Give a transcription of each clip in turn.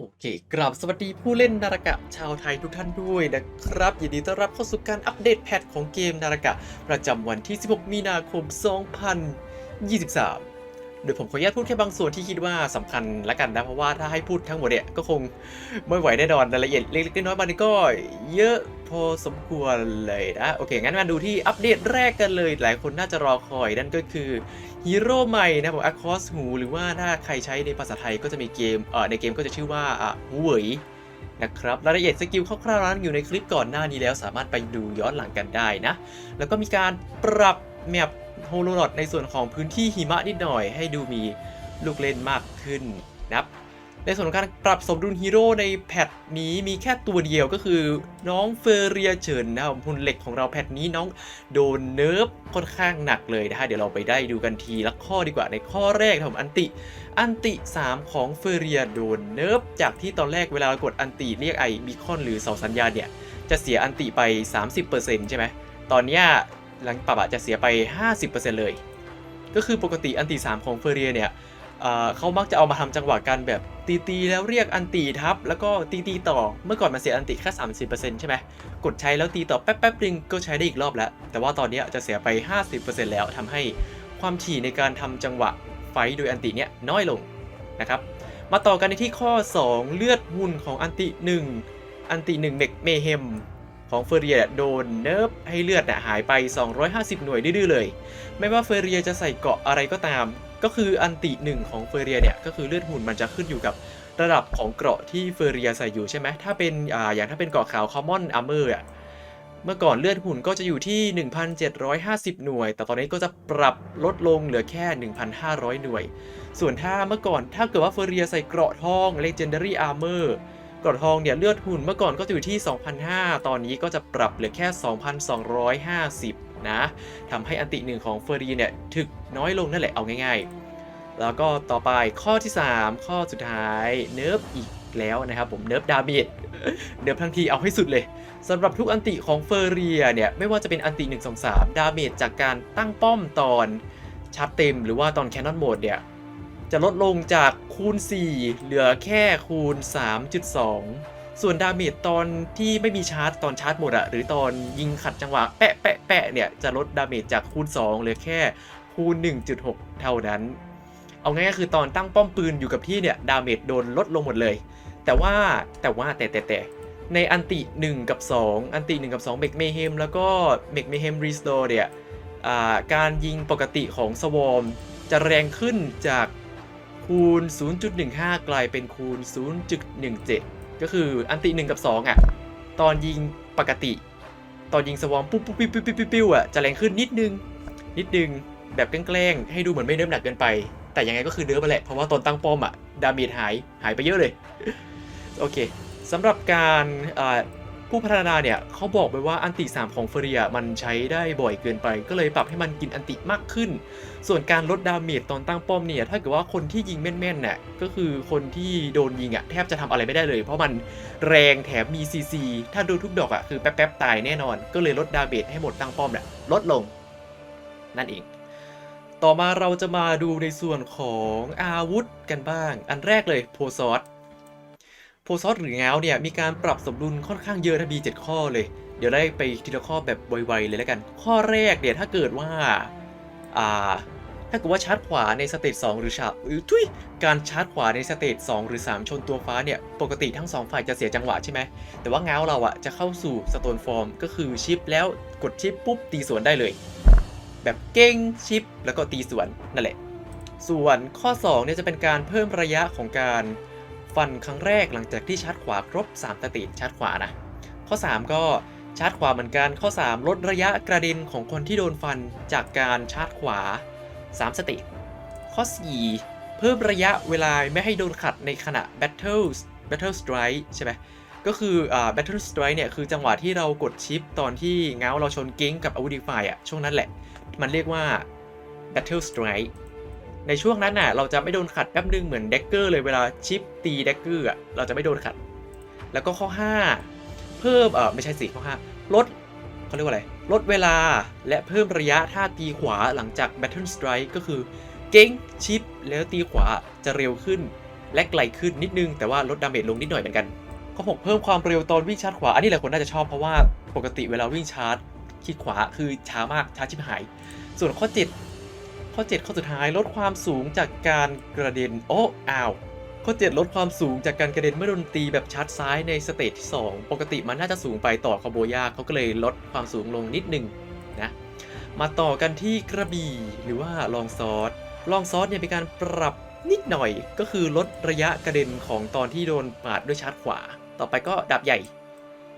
โอเค กราบสวัสดีผู้เล่นนารากะชาวไทยทุกท่านด้วยนะครับ ยินดีต้อนรับเข้าสู่การอัปเดตแพทของเกมนารากะ ประจำวันที่ 16 มีนาคม 2023 โดยผมขออนุญาตพูดแค่บางส่วนที่คิดว่าสำคัญละกันนะเพราะว่าถ้าให้พูดทั้งหมดเนี่ยก็คงไม่ไหวแน่นอนรายละเอียดเล็กๆน้อยๆมันก็เยอะพอสมควรเลยนะ โอเค งั้นมาดูที่อัปเดตแรกกันเลย หลายคนน่าจะรอคอยนั่นก็คือฮีโร่ใหม่นะผมอคอสหูหรือว่าถ้าใครใช้ในภาษาไทยก็จะมีเกมเอ่อในเกมก็จะชื่อว่าอะหูเหวยนะครับรายละเอียดสกิลคร่าวๆนั้นอยู่ในคลิปก่อนหน้านี้แล้วสามารถไปดูย้อนหลังกันได้นะ แล้วก็มีการปรับแมป โฮโลนอตในส่วนของพื้นที่หิมะนิดหน่อยให้ดูมีลูกเล่นมากขึ้นนะครับ ในส่วนของการปรับสมดุลฮีโร่ในแพทนี้มีแค่ตัวเดียวก็คือน้องเฟร์เรียเฉินนะครับหุ่นเหล็กของเราแพทนี้น้องโดนเนิร์ฟค่อนข้างหนักเลยนะฮะเดี๋ยวเราไปได้ดูกันทีละข้อดีกว่าในข้อแรกครับผมอันติ อันติ 3 ของเฟร์เรียโดนเนิร์ฟจากที่ตอนแรกเวลาเรากดอันติเรียกไอบีคอนหรือเสาสัญญาณเนี่ยจะเสียอันติไป 30%ใช่ไหมตอนเนี้ย หลังปรับอะจะเสียไป 50%เลย ก็คือปกติอันติ3ของเฟอร์เรียเนี่ยเเขามักจะเอามาทำจังหวะการแบบตีตีๆแล้วเรียกอันตีทับ แล้วก็ตีตีๆต่อเมื่อก่อนมันเสียอันติแค่30%ใช่ไหมกดใช้แล้วตีต่อแป๊บแป๊บๆนึงก็ใช้ได้อีกรอบแล้ว แต่ว่าตอนนี้จะเสียไป 50%แล้วทำให้ความถี่ในการทำจังหวะไฟโดยอันติเนี้ยน้อยลงนะครับมาต่อกันในที่ข้อ 2 เลือดหุ่นของอันติ 1 อันติ1เมกเมเฮม ของเฟอร์เรียโดนเนิร์ฟให้เลือดหายไป 250 หน่วยดื้อเลย ไม่ว่าเฟอร์เรียจะใส่เกราะอะไรก็ตาม ก็คืออันติหนึ่งของเฟอร์เรียเนี่ยก็คือเลือดหุ่นมันจะขึ้นอยู่กับระดับของเกราะที่เฟอร์เรียใส่อยู่ใช่ไหมถ้าเป็นออย่างถ้าเป็นเกราะขาว Common Armor อะเมื่อก่อนเลือดหุ่นก็จะอยู่ที่ 1,750 หน่วย แต่ตอนนี้ก็จะปรับลดลงเหลือแค่ 1,500 หน่วย ส่วนถ้าเมื่อก่อนถ้าเกิดว่าเฟอร์เรียใส่เกราะทอง Legendary Armor เกราะทองเนี่ยเลือดหุ่นเมื่อก่อนก็อยู่ที่2,500ตอนนี้ก็จะปรับเหลือแค่ 2,250 นะทำให้อันติหนึ่งของเฟอร์รีเนี่ยถึกน้อยลงนั่นแหละเอาง่ายๆ แล้วก็ต่อไปข้อที่ 3 ข้อสุดท้ายเนิร์ฟอีกแล้วนะครับผมเนิร์ฟดาเมจเนิร์ฟทั้งทีเอาให้สุดเลยสำหรับทุกอันติของเฟอร์เรียเนี่ยไม่ว่าจะเป็นอันติ 1 2 3 ดาเมจจากการตั้งป้อมตอนชาร์จเต็ม หรือว่าตอนแคนนอนโหมดเนี่ย จะลดลงจากคูณ 4 เหลือแค่คูณ 3.2 ส่วนดาเมจตอนที่ไม่มีชาร์จตอนชาร์จหมดอะหรือตอนยิงขัดจังหวะแปะแปะแปะเนี่ยจะลดดาเมจจากคูณ 2 เหลือแค่คูณ 1.6 เท่านั้น เอาง่ายๆคือตอนตั้งป้อมปืนอยู่กับที่เนี่ยดาเมจโดนลดลงหมดเลย แต่ว่าแต่ว่าแต่แต่แต่ในอันติ 1 กับ 2 อันติ 1 กับ2เมกเมเฮมแล้วก็เมกเมเฮมรีสโตเนี่ยอ่าการยิงปกติของสวอมจะแรงขึ้นจาก คูณ 0.15 กลายเป็นคูณ 0.17 ก็คืออันติ 1 กับ 2อะ ตอนยิงปกติ ตอนยิงสวอมปุ๊บปุ๊บปิ๊บปิ๊บปิ๊บปิ๊บปิ๊บอะ จะแรงขึ้นนิดนึง นิดนึง แบบแกล้งให้ดูเหมือนไม่เนิมหนักเกินไป แต่ยังไงก็คือเนิร์ฟมาแหละ เพราะว่าตอนตั้งป้อมอะ ดาเมจหาย หายไปเยอะเลย โอเคสำหรับการอ่า ผู้พัฒนาเนี่ยเขาบอกไปว่าอันติ 3 ของเฟรียมันใช้ได้บ่อยเกินไป ก็เลยปรับให้มันกินอันติมากขึ้น ส่วนการลดดาเมจตอนตั้งป้อมเนี่ยถ้าเกิดว่าคนที่ยิงแม่นๆน่ะก็คือคนที่โดนยิงอะแทบจะทำอะไรไม่ได้เลย เพราะมันแรงแถมมีซีซีถ้าโดนทุกดอกอะคือแป๊บๆตายแน่นอน ก็เลยลดดาเมจให้หมดตั้งป้อมเนี่ยลดลง นั่นเองต่อมาเราจะมาดูในส่วนของอาวุธกันบ้าง อันแรกเลยโพซอสโพ ซอสหรือง้าวเนี่ยมีการปรับสมดุลค่อนข้างเยอะนะมี7ข้อเลย เดี๋ยวได้ไปทีละข้อแบบไวๆเลยแล้วกัน ข้อแรกเนี่ยถ้าเกิดว่าอ่าถ้าเกิดว่าชาร์จขวาในสเตจ2หรือฉาบหรือทุยการชาร์จขวาในสเตจ2หรือ 3 ชนตัวฟ้าเนี่ย ปกติทั้ง 2 ฝ่ายจะเสียจังหวะใช่ไหม แต่ว่าเงาเราอะจะเข้าสู่สโตนฟอร์ม ก็คือชิปแล้วกดชิปปุ๊บตีสวนได้เลย แบบเก้งชิปแล้วก็ตีสวนนั่นแหละ ส่วนข้อ2เนี่ยจะเป็นการเพิ่มระยะของการ ฟันครั้งแรกหลังจากที่ชาร์จขวาครบ 3 สตจชาร์จขวานะ ข้อ 3 ก็ชาร์จขวาเหมือนกัน ข้อ 3 ลดระยะกระเด็นของคนที่โดนฟันจากการชาร์จขวา 3 สตจข้อ 4 เพิ่มระยะเวลาไม่ให้โดนขัดในขณะ Battle Battle Strike ใช่ไหมก็คืออ่า Battle Strike เนี่ย คือจังหวะที่เรากดชิปตอนที่เงาเราชนเก้งกับอาวุธดีไฟอะช่วงนั้นแหละ มันเรียกว่า Battle Strike ในช่วงนั้นน่ะเราจะไม่โดนขัดแป๊บนึงเหมือนเด็กเกอร์เลยเวลาชิปตีเด็กเกอร์อะเราจะไม่โดนขัด แล้วก็ข้อ 5 เพิ่มเออไม่ใช่สิข้อ 5 ลดเขาเรียกว่าอะไร ลดเวลาและเพิ่มระยะท่าตีขวาหลังจาก Battle Strike ก็คือเก้งชิปแล้วตีขวาจะเร็วขึ้น และไกลขึ้นนิดนึงแต่ว่าลดดาเมจลงนิดหน่อยเหมือนกันข้อ6เพิ่มความเร็วตอนวิ่งชาร์จขวาอันนี้หลายคนน่าจะชอบเพราะว่าปกติเวลาวิ่งชาร์จคิดขวาคือช้ามากช้าชิบหาย ส่วนข้อ 7 ข้อ 7 ข้อสุดท้ายลดความสูงจากการกระเด็นโอ้อ้าวข้อ 7 ลดความสูงจากการกระเด็นเมื่อโดนตีแบบชาร์จซ้ายในสเตจที่ 2 ปกติมันน่าจะสูงไปต่อคอมโบยากเขาก็เลยลดความสูงลงนิดนึงนะมาต่อกันที่กระบี่หรือว่าลองซอสลองซอสเนี่ยเป็นการปรับนิดหน่อยก็คือลดระยะกระเด็นของตอนที่โดนปาดด้วยชาร์จขวา ต่อไปก็ดาบใหญ่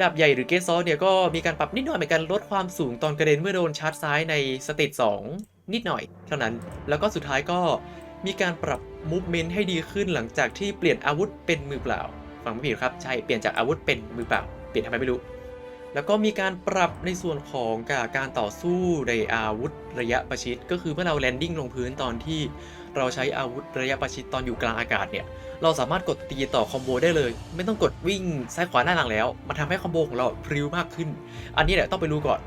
ดาบใหญ่หรือเกสซอสเนี่ยก็มีการปรับนิดหน่อยเหมือนกันลดความสูงตอนกระเด็นเมื่อโดนชาร์จซ้ายในสเตจ2 นิดหน่อยเท่านั้น แล้วก็สุดท้ายก็มีการปรับมูฟเมนต์ให้ดีขึ้นหลังจากที่เปลี่ยนอาวุธเป็นมือเปล่า ฟังไม่ผิดครับ ใช่ เปลี่ยนจากอาวุธเป็นมือเปล่า เปลี่ยนทำไมไม่รู้ แล้วก็มีการปรับในส่วนของการต่อสู้ในอาวุธระยะประชิด ก็คือเมื่อเราแลนดิ้งลงพื้นตอนที่เราใช้อาวุธระยะประชิดตอนอยู่กลางอากาศเนี่ย เราสามารถกดตีต่อคอมโบได้เลย ไม่ต้องกดวิ่งซ้ายขวาหน้าหลังแล้ว มันทำให้คอมโบของเราพริ้วมากขึ้น อันนี้เนี่ยต้องไปรู้ก่อน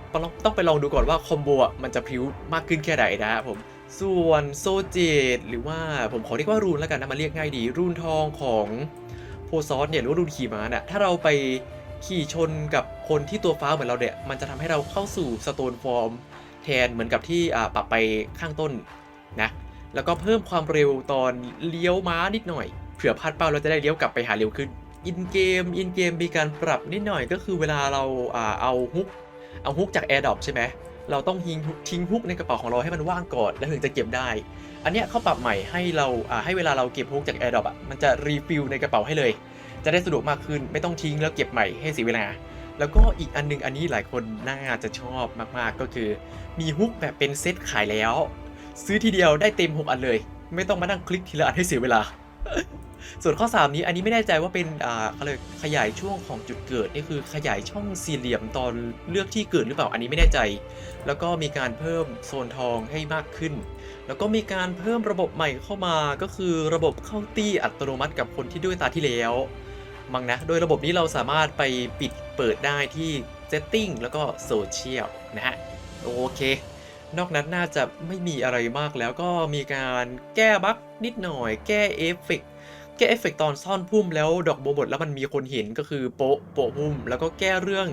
ต้องไปลองดูก่อนว่าคอมโบมันจะพริ้วมากขึ้นแค่ไหนนะครับผม ส่วนโซเจตหรือว่าผมขอเรียกว่ารูนแล้วกันนะมาเรียกง่ายดี รูนทองของโพซอสเนี่ยหรือว่ารูนขี่ม้าเนี่ยถ้าเราไป ขี่ชนกับคนที่ตัวฟ้าเหมือนเราเนี่ย มันจะทำให้เราเข้าสู่สโตนฟอร์มแทนเหมือนกับที่อ่าปรับไปข้างต้นนะ แล้วก็เพิ่มความเร็วตอนเลี้ยวม้านิดหน่อย เผื่อพลาดเป้าเราจะได้เลี้ยวกลับไปหาเร็วขึ้น อินเกม อินเกมมีการปรับนิดหน่อยก็คือเวลาเราอ่าเอาฮุก เอาฮุกจาก Air d r o p ใช่ไหม เราต้องทิ้งฮุกทิ้งฮุกในกระเป๋าของเราให้มันว่างก่อนแล้วถึงจะเก็บได้ อันเนี้ยเขาปรับใหม่ให้เราอ่าให้เวลาเราเก็บฮุกจาก Air d r o p อะ มันจะรีฟิลในกระเป๋าให้เลย จะได้สะดวกมากขึ้นไม่ต้องทิ้งแล้วเก็บใหม่ให้เสียเวลา แล้วก็อีกอันหนึงอันนี้หลายคนน่าจะชอบมากๆก็คือ มีฮุกแบบเป็นเซตขายแล้ว ซื้อทีเดียวได้เต็ม 6 อันเลย ไม่ต้องมานั่งคลิกทีละอันให้เสียเวลา ส่วนข้อ 3 นี้อันนี้ไม่แน่ใจว่าเป็นอ่าอะไรขยายช่วงของจุดเกิดนี่คือขยายช่องสี่เหลี่ยมตอนเลือกที่เกิดหรือเปล่าอันนี้ไม่แน่ใจ แล้วก็มีการเพิ่มโซนทองให้มากขึ้นแล้วก็มีการเพิ่มระบบใหม่เข้ามาก็คือระบบเข้าตี้อัตโนมัติกับคนที่ด้วยตาที่แล้ว มั้งนะ โดยระบบนี้เราสามารถไปปิดเปิดได้ที่ setting แล้วก็โซเชียลนะฮะ โอเค นอกนั้นน่าจะไม่มีอะไรมากแล้วก็มีการแก้บั๊กนิดหน่อย แก้เอฟเฟกต์แก้เอฟเฟกต์ตอนซ่อนพุ่มแล้วดอกโบบดแล้วมันมีคนเห็นก็คือโปะโปะพุ่ม แล้วก็แก้เรื่อง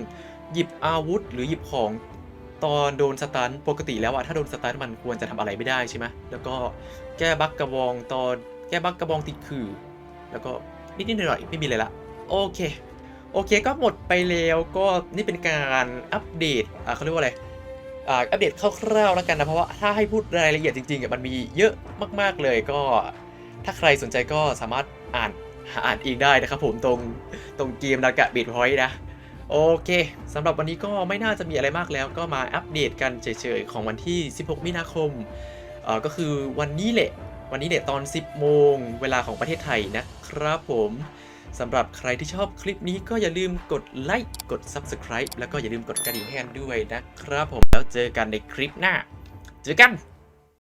หยิบอาวุธ หรือหยิบของตอนโดนสตันปกติแล้วอะถ้าโดนสตันมันควรจะทำอะไรไม่ได้ใช่ไหมแล้วก็แก้บั๊กกระบองตอนแก้บั๊กกระบองติดขื่อแล้วก็นิดๆหน่อยๆไม่มีเลยละ โอเค โอเคก็หมดไปแล้วก็นี่เป็นการอัปเดตอ่าเขาเรียกว่าอะไรอ่าอัปเดตคร่าวๆแล้วกันนะ เพราะว่าถ้าให้พูดรายละเอียดจริงๆอะมันมีเยอะมากๆเลยก็ ถ้าใครสนใจก็สามารถอ่านหาอ่านเองได้นะครับผมตรงตรงเกมดากะเบดพอยต์นะ โอเคสำหรับวันนี้ก็ไม่น่าจะมีอะไรมากแล้วก็มาอัปเดตกันเฉยๆ ของวันที่ 16 มีนาคมเอ่อก็คือวันนี้แหละ วันนี้เนี่ยตอน 10 โมงเวลาของประเทศไทยนะครับผม สำหรับใครที่ชอบคลิปนี้ก็อย่าลืมกดไลค์กด Subscribe แล้วก็อย่าลืมกดกระดิ่งให้กันด้วยนะครับผมแล้วเจอกันในคลิปหน้า เจอกัน